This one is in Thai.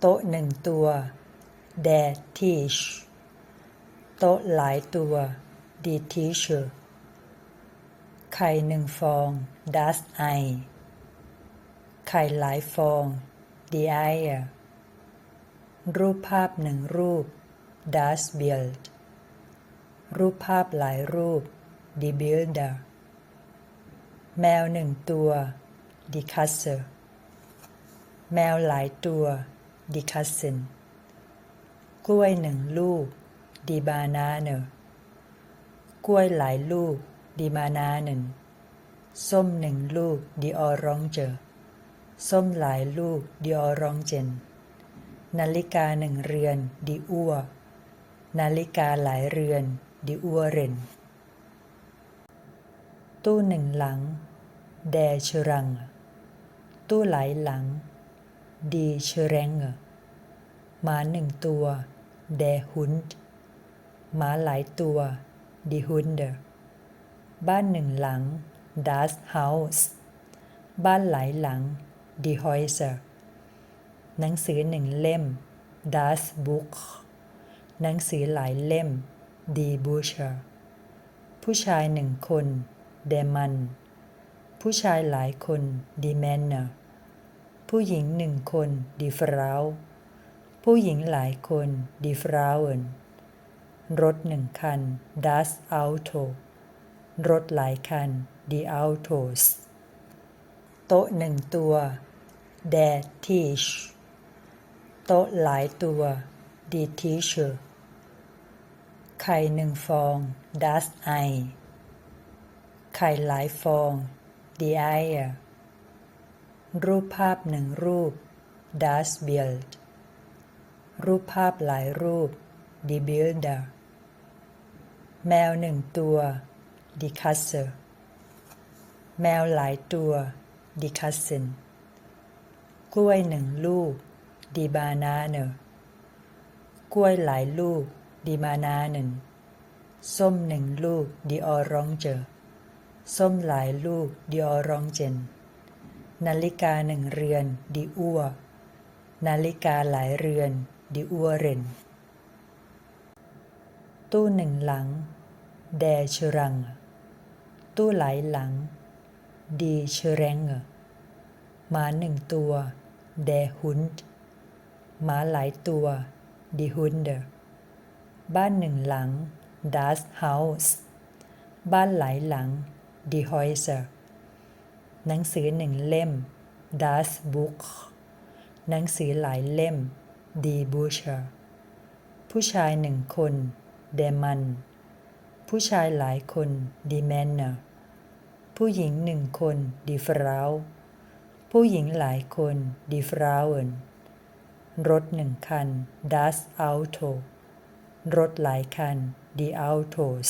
โต๊ะหนึ่งตัว der Tisch โต๊ะหลายตัว die Tische ไข่หนึ่งฟอง das Ei ไข่หลายฟอง die Eier รูปภาพหนึ่งรูป das Bild รูปภาพหลายรูป die Bilder แมวหนึ่งตัว die Katze แมวหลายตัว die Katzen กล้วยหนึ่งลูก die Banane กล้วยหลายลูก die Bananen ส้มหนึ่งลูก die Orange ส้มหลายลูก die Orangen นาฬิกาหนึ่งเรือน die Uhr นาฬิกาหลายเรือน die Uhren ตู้หนึ่งหลัง der Schrank ตู้หลายหลัง die Schränke หมาหนึ่งตัว der Hund หมาหลายตัว die Hunde บ้านหนึ่งหลัง das Haus บ้านหลายหลัง die Häuser หนังสือหนึ่งเล่ม das Buch หนังสือหลายเล่ม die Bücher ผู้ชายหนึ่งคน der Mann ผู้ชายหลายคน die Männer ผู้หญิงหนึ่งคน die Frau ผู้หญิงหลายคน die Frauen รถหนึ่งคัน das Auto รถหลายคัน die Autos โต๊ะหนึ่งตัว der Tisch โต๊ะหลายตัว die Tische ไข่หนึ่งฟอง das Ei ไข่หลายฟอง die Eier รูปภาพหนึ่งรูป das Bild รูปภาพหลายรูป die Bilder แมวหนึ่งตัว die Katze แมวหลายตัว die Katzen กล้วยหนึ่งลูก die Banane กล้วยหลายลูก die Bananen ส้มหนึ่งลูก die Orange ส้มหลายลูก die Orangen นาฬิกาหนึ่งเรือน die Uhr นาฬิกาหลายเรือน die Uhren ตู้หนึ่งหลัง der Schrank ตู้หลายหลัง die Schränke หมาหนึ่งตัว der Hund หมาหลายตัว die Hunde บ้านหนึ่งหลัง das Haus บ้านหลายหลัง die Häuser หนังสือหนึ่งเล่ม das Buch หนังสือหลายเล่ม die Bücher ผู้ชายหนึ่งคน der Mann ผู้ชายหลายคน die Männer ผู้หญิงหนึ่งคน die Frau ผู้หญิงหลายคน die Frauen รถหนึ่งคัน das Auto รถหลายคัน die Autos